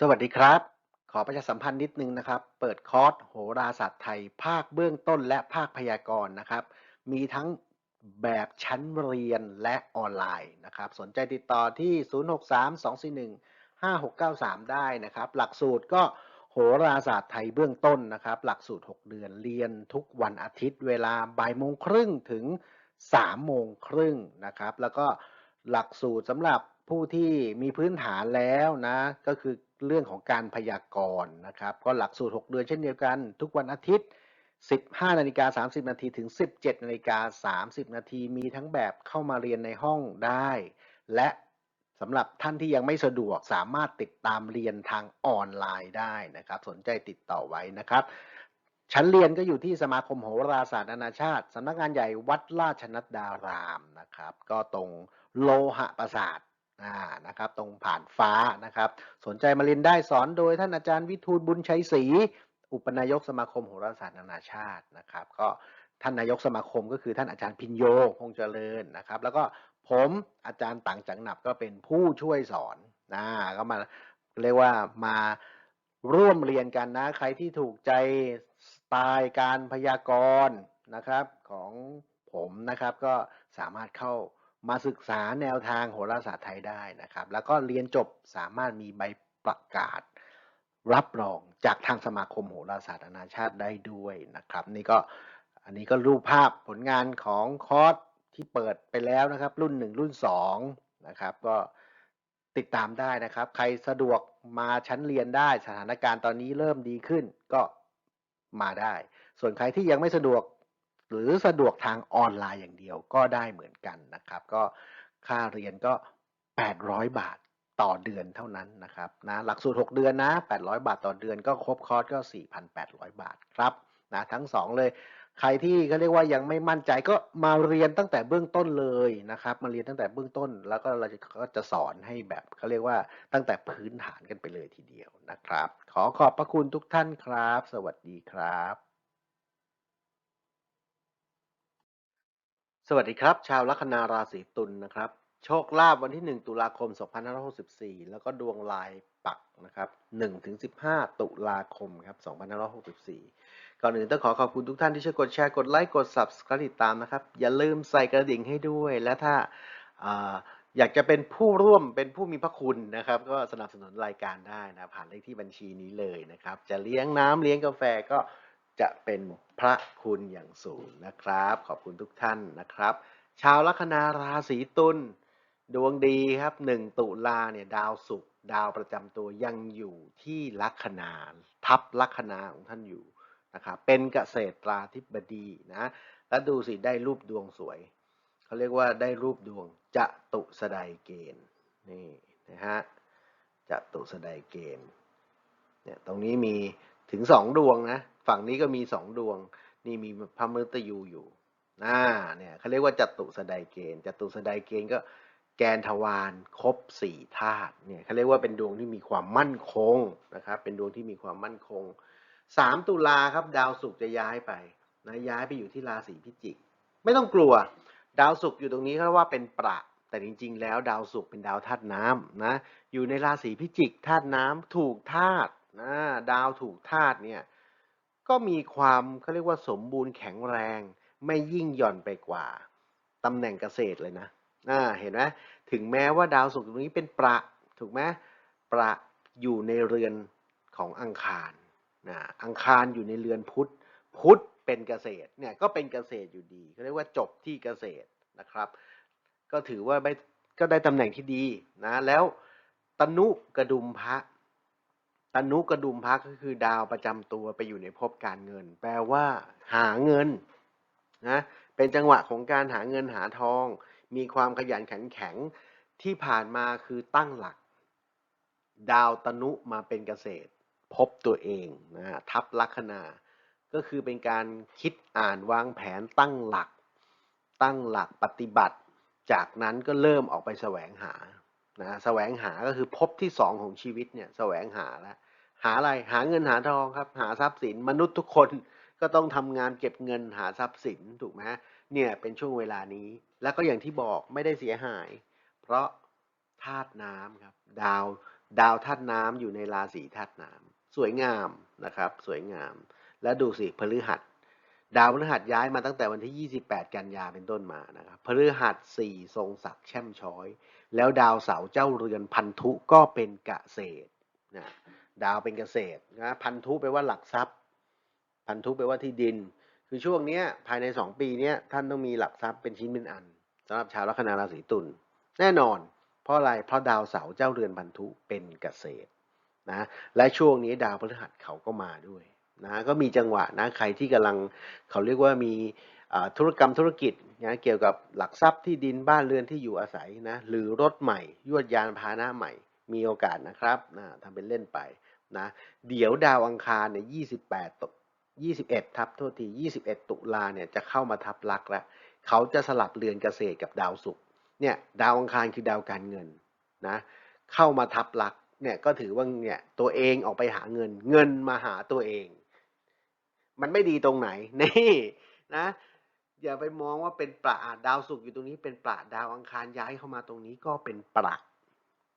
สวัสดีครับ ขอประชาสัมพันธ์นิดนึงนะครับ เปิดคอร์สโหราศาสตร์ไทย ภาคเบื้องต้นและภาคพยากรณ์นะครับ มีทั้งแบบชั้นเรียนและออนไลน์นะครับ สนใจติดต่อที่ 0632415693 ได้นะครับ หลักสูตรก็โหราศาสตร์ไทยเบื้องต้นนะครับ หลักสูตร 6 เดือนเรียนทุกวันอาทิตย์เวลาบ่ายโมงครึ่งถึง3โมงครึ่งนะครับ แล้วก็หลักสูตรสำหรับผู้ที่มีพื้นฐานแล้วนะ ก็คือ เรื่องของการพยากรณ์นะครับก็หลักสูตร 6 เดือนเช่นเดียวกัน ทุกวันอาทิตย์ 15นาฬิกา30นาทีถึง 17นาฬิกา30นาทีมีทั้งแบบเข้ามาเรียนในห้องได้ และสำหรับท่านที่ยังไม่สะดวกสามารถติดตามเรียนทางออนไลน์ได้นะครับ สนใจติดต่อไว้นะครับ ชั้นเรียนก็อยู่ที่สมาคมโหราศาสตร์นานาชาติสำนักงานใหญ่วัดราชนัดดารามนะครับ ก็ตรงโลหะประสาท อ่านะครับตรงผ่านฟ้านะครับ สนใจมาเรียนได้สอนโดยท่านอาจารย์วิทูลบุญชัยศรีอุปนายกสมาคมโหราศาสตร์นานาชาตินะครับ ก็ท่านนายกสมาคมก็คือท่านอาจารย์พินโยคงเจริญนะครับ แล้วก็ผมอาจารย์ต่างจังหนับก็เป็นผู้ช่วยสอนนะก็มาเรียกว่ามาร่วมเรียนกันนะ ใครที่ถูกใจสไตล์การพยากรณ์นะครับของผมนะครับก็สามารถเข้า มาศึกษาแนวทางโหราศาสตร์ไทยได้นะครับ แล้วก็เรียนจบสามารถมีใบประกาศ รับรองจากทางสมาคมโหราศาสตร์นานาชาติได้ด้วยนะครับ นี่ก็อันนี้ก็รูปภาพผลงานของคอร์สที่เปิดไปแล้วนะครับ รุ่น 1 รุ่น2นะครับก็ติดตามได้นะครับ ใครสะดวกมาชั้นเรียนได้สถานการณ์ตอนนี้เริ่มดีขึ้นก็มาได้ ส่วนใครที่ยังไม่สะดวก หรือสะดวกทางออนไลน์อย่างเดียวก็ได้เหมือนกันนะครับ ก็ค่าเรียนก็ 800 บาทต่อเดือนเท่านั้นนะครับนะหลักสูตร 6 เดือนนะ 800 บาทต่อเดือนก็ครบคอร์สก็ 4,800 บาทครับนะทั้ง 2 เลยใครที่เขาเรียกว่ายังไม่มั่นใจก็มาเรียนตั้งแต่เบื้องต้นเลยนะครับ มาเรียนตั้งแต่เบื้องต้น แล้วก็เราจะก็จะสอนให้แบบเขาเรียกว่าตั้งแต่พื้นฐานกันไปเลยทีเดียวนะครับ ขอขอบพระคุณทุกท่านครับ สวัสดีครับ สวัสดีครับ ชาวลัคนาราศีตุลนะครับ โชคลาภวันที่ 1 ตุลาคม 2564 แล้วก็ดวงลายปักนะครับ1ถึง15 ตุลาคมครับ2564 ก่อนอื่นต้องขอขอบคุณทุกท่านที่ช่วยกดแชร์กดไลค์กด Subscribe ติดตามนะครับ อย่าลืมใส่กระดิ่งให้ด้วย และถ้าอาอยากจะเป็นผู้ร่วมเป็นผู้มีพระคุณนะครับ ก็สนับสนุนรายการได้นะผ่านเลขที่บัญชีนี้เลยนะครับ จะเลี้ยงน้ำเลี้ยงกาแฟก็ จะเป็นพระคุณอย่างสูงนะครับ ขอบคุณทุกท่านนะครับ ชาวลัคนาราศีตุลดวงดีครับหนึ่งตุลาเนี่ยดาวศุกร์ดาวประจำตัวยังอยู่ที่ลัคนาทับลัคนาของท่านอยู่นะครับเป็นเกษตราธิบดีนะแล้วดูสิได้รูปดวงสวยเขาเรียกว่าได้รูปดวงจะตุสดายเกณฑ์นี่นะฮะจะตุสดายเกณฑ์เนี่ยตรงนี้มี ถึงสองดวงนะ ฝั่งนี้ก็มีสองดวง นี่มีพระมฤตยูอยู่น่าเนี่ยเขาเรียกว่าจัตุสดายเกณฑ์จัตุสดายเกณฑ์ก็แกนทวารครบสี่ธาตุเนี่ยเขาเรียกว่าเป็นดวงที่มีความมั่นคงนะครับ เป็นดวงที่มีความมั่นคงสามตุลาครับดาวศุกร์จะย้ายไปนะย้ายไปอยู่ที่ราศีพิจิก ไม่ต้องกลัว ดาวศุกร์อยู่ตรงนี้เขาว่าเป็นประแต่จริง ๆ แล้วดาวศุกร์เป็นดาวธาตุน้ำนะอยู่ในราศีพิจิกธาตุน้ำถูกธาตุ นะดาวถูกธาตุเนี่ยก็มีความเขาเรียกว่าสมบูรณ์แข็งแรง ไม่ยิ่งหย่อนไปกว่าตำแหน่งเกษตรเลยนะอ่าเห็นไหมถึงแม้ว่าดาวศุกร์ตรงนี้เป็นประถูกไหมประอยู่ในเรือนของอังคารนะอังคารอยู่ในเรือนพุธพุธเป็นเกษตรเนี่ยก็เป็นเกษตรอยู่ดีเขาเรียกว่าจบที่เกษตรนะครับ ก็ถือว่าไม่ก็ได้ตำแหน่งที่ดีนะแล้วตนุกระดุมพระ ตนุกระดุมพระก็คือดาวประจำตัวไปอยู่ในภพการเงิน แปลว่าหาเงินนะเป็นจังหวะของการหาเงินหาทอง มีความขยันขันแข็งที่ผ่านมาคือตั้งหลัก ดาวตนุมาเป็นเกษตร พบตัวเองนะทับลัคนา ก็คือเป็นการคิดอ่านวางแผนตั้งหลัก ตั้งหลักปฏิบัติ จากนั้นก็เริ่มออกไปแสวงหานะแสวงหาก็คือพบที่สองของชีวิตเนี่ยแสวงหาแล้ว หาอะไรหาเงินหาทองครับ หาทรัพย์สินมนุษย์ทุกคนก็ต้องทำงานเก็บเงินหาทรัพย์สินถูกไหมเนี่ยเป็นช่วงเวลานี้ แล้วก็อย่างที่บอกไม่ได้เสียหาย เพราะธาตุน้ำครับดาวดาวธาตุน้ำอยู่ในราศีธาตุน้ำสวยงามนะครับ สวยงาม แล้วดูสิพฤหัส ดาวพฤหัสย้ายมาตั้งแต่วันที่ 28 กันยาเป็นต้นมานะครับพฤหัสสี่ทรงศักดิ์แช่มช้อย แล้วดาวเสาเจ้าเรือนพันธุก็เป็นกเกษตรนะ ดาวเป็นเกษตรนะพันธุแปลว่าหลักทรัพย์ พันธุแปลว่าที่ดิน คือช่วงนี้ภายในสองปีนี้ท่านต้องมีหลักทรัพย์เป็นชิ้นเป็นอันสำหรับชาวลัคนาราศีตุลแน่นอน เพราะอะไรเพราะดาวเสาร์เจ้าเรือนพันธุเป็นเกษตรนะและช่วงนี้ดาวพฤหัสเขาก็มาด้วยนะก็มีจังหวะนะใครที่กำลังเขาเรียกว่ามีธุรกรรมธุรกิจนะเกี่ยวกับหลักทรัพย์ที่ดินบ้านเรือนที่อยู่อาศัยนะหรือรถใหม่ ยวดยานพาหนะใหม่ มีโอกาสนะครับนะทำเป็นเล่นไปนะเดี๋ยวดาวอังคารเนี่ย28ตก21ทับโทษที21ตุลาเนี่ยจะเข้ามาทับลักแล้วเขาจะสลับเรือนเกษตรกับดาวศุกร์เนี่ยดาวอังคารคือดาวการเงินนะเข้ามาทับลักเนี่ยก็ถือว่าเนี่ยตัวเองออกไปหาเงิน เงินมาหาตัวเอง มันไม่ดีตรงไหนนี่นะอย่าไปมองว่าเป็นประอะดาวศุกร์อยู่ตรงนี้เป็นประดาวอังคารย้ายเข้ามาตรงนี้ก็เป็นประ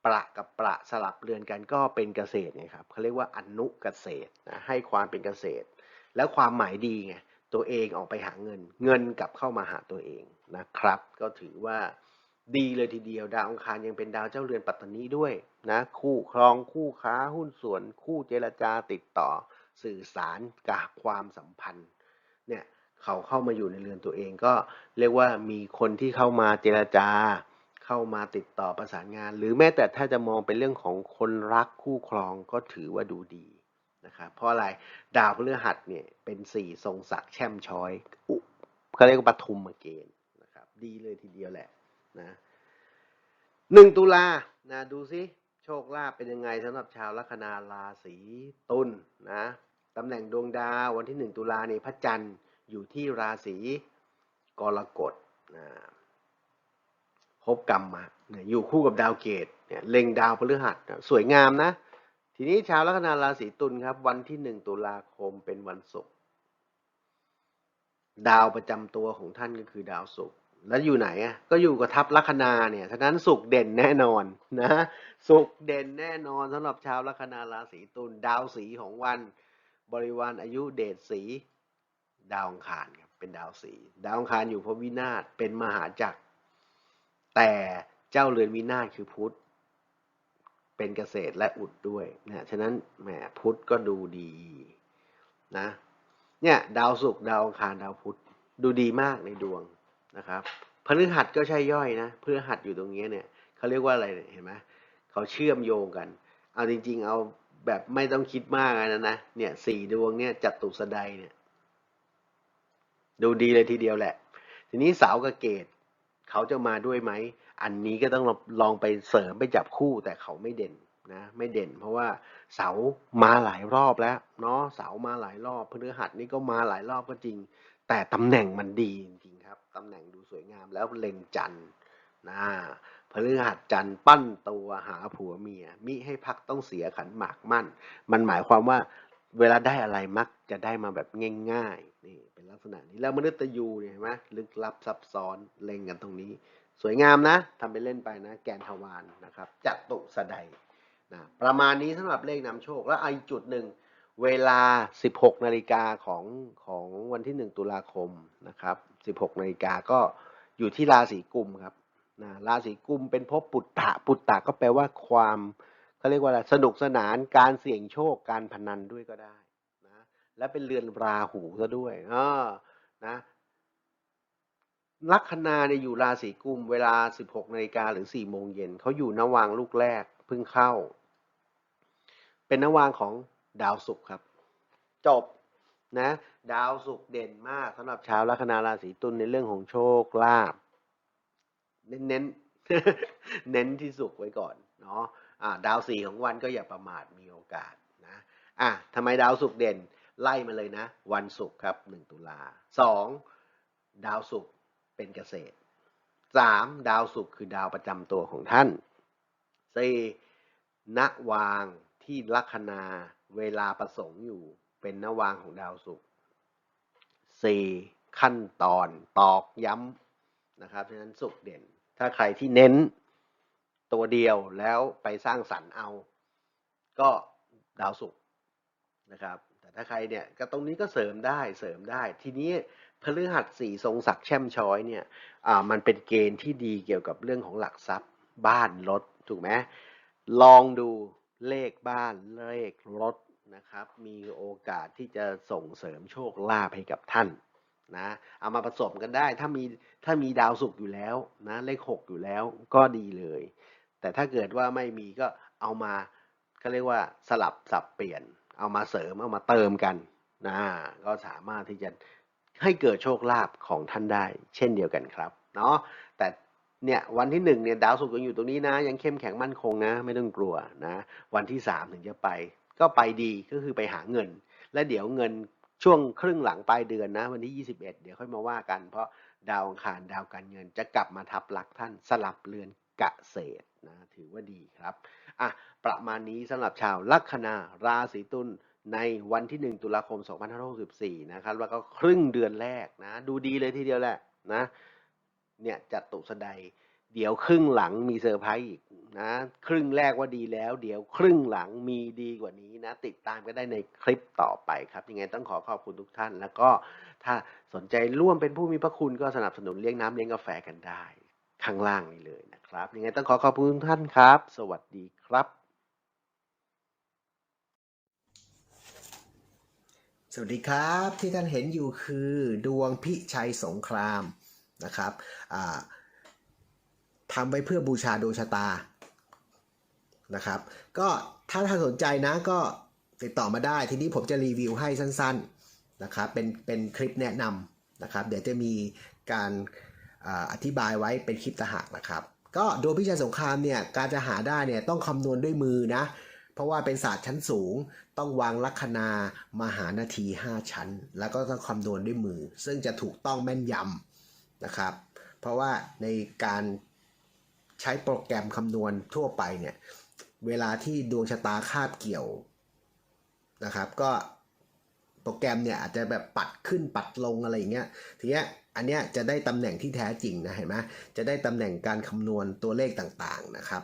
ประกับประสลับเรือนกันก็เป็นเกษตรไงครับเขาเรียกว่าอนุเกษตรนะให้ความเป็นเกษตร แล้วความหมายดีไงตัวเองออกไปหาเงิน เงินกลับเข้ามาหาตัวเองนะครับ ก็ถือว่าดีเลยทีเดียวดาวองคารยังเป็นดาวเจ้าเรือนปัตตานีด้วยนะคู่ครองคู่ค้าหุ้นส่วน คู่เจรจาติดต่อสื่อสารกับความสัมพันธ์เนี่ยเขาเข้ามาอยู่ในเรือนตัวเองก็เรียกว่ามีคนที่เข้ามาเจรจา เข้ามาติดต่อประสานงาน หรือแม้แต่ถ้าจะมองเป็นเรื่องของคนรักคู่ครองก็ถือว่าดูดีนะครับเพราะอะไรดาวพฤหัสเนี่ยเป็นสี่ทรงศักดิ์แช่มช้อยอุเขาเรียกว่าปทุมเกณฑ์นะครับดีเลยทีเดียวแหละนะหนึ่งตุลานะดูซิโชคลาภเป็นยังไงสำหรับชาวลัคนาราศีตุลนะตำแหน่งดวงดาววันที่หนึ่งตุลาเนี่ยพระจันทร์อยู่ที่ราศีกรกฎนะ พบกรรมมาอยู่คู่กับดาวเกตเนี่ยเล็งดาวพฤหัสสวยงามนะ ทีนี้ชาวลัคนาราศีตุลครับ วันที่หนึ่งตุลาคมเป็นวันศุกร์ดาวประจำตัวของท่านก็คือดาวศุกร์แล้วอยู่ไหนอะก็อยู่กับทัพลัคนาเนี่ยฉะนั้นศุกร์เด่นแน่นอนนะศุกร์เด่นแน่นอนสำหรับชาวลัคนาราศีตุลดาวสีของวัน บริวารอายุเดชสีดาวองคารครับเป็นดาวสีดาวองคารอยู่พบวินาศเป็นมหาจักร แต่เจ้าเรือนวินาศคือพุธเป็นเกษตรและอุดด้วยนะฉะนั้นแหมพุธก็ดูดีนะเนี่ยดาวศุกร์ดาวอังคารดาวพุธดูดีมากในดวงนะครับพฤหัสก็ใช่ย่อยนะพฤหัสอยู่ตรงนี้เนี่ยเขาเรียกว่าอะไรเห็นไหมเขาเชื่อมโยงกัน เอาจริง ๆ เอาแบบไม่ต้องคิดมากนะนะเนี่ยสี่ดวงเนี่ยจัตุสดายเนี่ยดูดีเลยทีเดียวแหละ ทีนี้เสาร์กับเกต เขาจะมาด้วยไหม อันนี้ก็ต้องลองไปเสริมไปจับคู่แต่เขาไม่เด่นนะไม่เด่น เพราะว่าเสามาหลายรอบแล้วเนาะเสามาหลายรอบพฤหัสนี่ก็มาหลายรอบก็จริง แต่ตำแหน่งมันดีจริงครับตำแหน่งดูสวยงามแล้วเล็งจันทร์นะพฤหัสจันทร์ปั้นตัวหาผัวเมียมิให้พักต้องเสียขันหมากมั่น มันหมายความว่าเวลาได้อะไรมักจะได้มาแบบง่ายๆ นี่เป็นลักษณะนี้แล้วมนุษย์ยูเนี่ยเห็นไหมลึกลับซับซ้อนเล็งกันตรงนี้ สวยงามนะทำไปเล่นไปนะ แกนทวารนะครับจัตุสดายนะประมาณนี้สำหรับเลขนำโชคแล้วอีกจุดหนึ่งเวลา 16 นาฬิกาของของวันที่ 1 ตุลาคมนะครับ 16 นาฬิกาก็อยู่ที่ราศีกุมครับนะราศีกุมเป็นภพปุตตะ ปุตตะก็แปลว่าความเขาเรียกว่าอะไรสนุกสนานการเสี่ยงโชคการพนันด้วยก็ได้ และเป็นเรือนราหูซะด้วยอ่านะลัคนาเนี่ยอยู่ราศีกุมเวลา 16นาฬิกาหรือ4โมงเย็นเขาอยู่นวางลูกแรกเพิ่งเข้า เป็นนวางของดาวศุกร์ครับ จบนะดาวศุกร์เด่นมากสำหรับชาวลัคนาราศีตุลในเรื่องของโชคลาภเน้นเน้นเน้นที่ศุกร์ไว้ก่อนเนาะอ่าดาวสี่ของวันก็อย่าประมาทมีโอกาสนะอะทำไมดาวศุกร์เด่น ไล่มาเลยนะ วันศุกร์ครับหนึ่งตุลาสองดาวศุกร์เป็นเกษตรสามดาวศุกร์คือดาวประจำตัวของท่านสี่ณวางที่ลัคนาเวลาประสงค์อยู่เป็นนวางของดาวศุกร์สี่ขั้นตอนตอกย้ำนะครับฉะนั้นศุกร์เด่น ถ้าใครที่เน้นตัวเดียวแล้วไปสร้างสรรค์เอา ก็ดาวศุกร์นะครับ ถ้าใครเนี่ยก็ตรงนี้ก็เสริมได้เสริมได้ ทีนี้พฤหัสสี่ทรงศักดิ์แช่มช้อยเนี่ยอ่ามันเป็นเกณฑ์ที่ดีเกี่ยวกับเรื่องของหลักทรัพย์บ้านรถถูกไหมลองดูเลขบ้านเลขรถนะครับ มีโอกาสที่จะส่งเสริมโชคลาภให้กับท่านนะเอามาผสมกันได้ถ้ามีถ้ามีดาวศุกอยู่แล้วนะเลขหกอยู่แล้วก็ดีเลย แต่ถ้าเกิดว่าไม่มีก็เอามาเขาเรียกว่าสลับสับเปลี่ยน เอามาเสริมเอามาเติมกันนะก็สามารถที่จะให้เกิดโชคลาภของท่านได้ เช่นเดียวกันครับเนาะแต่เนี่ยวันที่หนึ่งเนี่ยดาวศุกร์ยังอยู่ตรงนี้นะ ยังเข้มแข็งมั่นคงนะ ไม่ต้องกลัวนะ วันที่สามถึงจะไป ก็ไปดีก็คือไปหาเงิน และเดี๋ยวเงินช่วงครึ่งหลังปลายเดือนนะ วันที่ 21 เดี๋ยวค่อยมาว่ากัน เพราะดาวอังคารดาวการเงินจะกลับมาทับหลักท่านสลับเรือนเกษตร นะถือว่าดีครับอะประมาณนี้สำหรับชาวลัคนาราศีตุลในวันที่ 1 ตุลาคม 2564 นะครับ แล้วก็ครึ่งเดือนแรกนะ ดูดีเลยทีเดียวแหละนะ เนี่ยจัดตุสดายเดี๋ยวครึ่งหลังมีเซอร์ไพรส์อีกนะ ครึ่งแรกว่าดีแล้ว เดี๋ยวครึ่งหลังมีดีกว่านี้นะ ติดตามก็ได้ในคลิปต่อไปครับ ยังไงต้องขอขอบคุณทุกท่าน แล้วก็ถ้าสนใจร่วมเป็นผู้มีพระคุณก็สนับสนุนเลี้ยงน้ำเลี้ยงกาแฟกันได้ ข้างล่างนี้เลย นะครับ ยังไงต้องขอขอบคุณทุกท่านครับ สวัสดีครับ สวัสดีครับที่ท่านเห็นอยู่คือดวงพิชัยสงครามนะครับทำไว้เพื่อบูชาดวงชะตานะครับ ก็ถ้าท่านสนใจนะก็ติดต่อมาได้ ทีนี้ผมจะรีวิวให้สั้นๆนะครับเป็นเป็นคลิปแนะนำนะครับ เดี๋ยวจะมีการอธิบายไว้เป็นคลิปตะหากนะครับ ก็ดวงพิชัยสงครามเนี่ยการจะหาได้เนี่ยต้องคำนวณด้วยมือนะ เพราะว่าเป็นศาสตร์ชั้นสูง ต้องวางลัคนามหานาที 5 ชั้น แล้วก็ต้องคำนวณด้วยมือ ซึ่งจะถูกต้องแม่นยำนะครับ เพราะว่าในการใช้โปรแกรมคำนวณทั่วไปเนี่ยเวลาที่ดวงชะตาคาบเกี่ยวนะครับ ก็โปรแกรมเนี่ยอาจจะแบบปัดขึ้นปัดลงอะไรอย่างเงี้ยทีเนี้ย อันเนี้ยจะได้ตำแหน่งที่แท้จริงนะเห็นไหมจะได้ตำแหน่งการคำนวณตัวเลขต่างๆนะครับ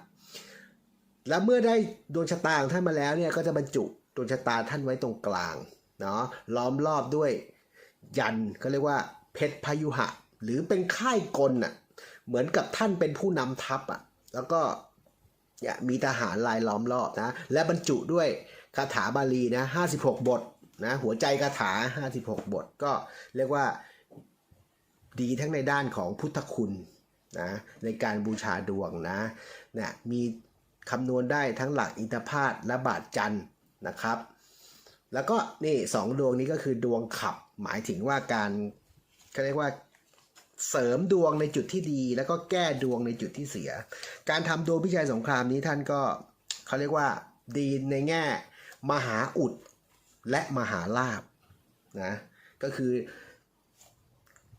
แล้วเมื่อได้ดวงชะตาของท่านมาแล้วเนี่ยก็จะบรรจุดวงชะตาท่านไว้ตรงกลางเนาะล้อมรอบด้วยยันเขาเรียกว่าเพชรพยุหะ หรือเป็นค่ายกลน่ะเหมือนกับท่านเป็นผู้นำทัพอะแล้วก็มีทหารลายล้อมรอบนะและบรรจุด้วยคาถาบาลีนะ56 บทนะหัวใจคาถา 56 บทก็เรียกว่า ดีทั้งในด้านของพุทธคุณนะในการบูชาดวงนะเนี่ยมีคำนวณได้ทั้งหลักอินทพาตและบาทจันนะครับ แล้วก็นี่สองดวงนี้ก็คือดวงขับหมายถึงว่าการเขาเรียกว่าเสริมดวงในจุดที่ดี แล้วก็แก้ดวงในจุดที่เสีย การทำดวงพิชัยสงครามนี้ท่านก็เขาเรียกว่าดีในแง่ มหาอุดและมหาลาบนะก็คือ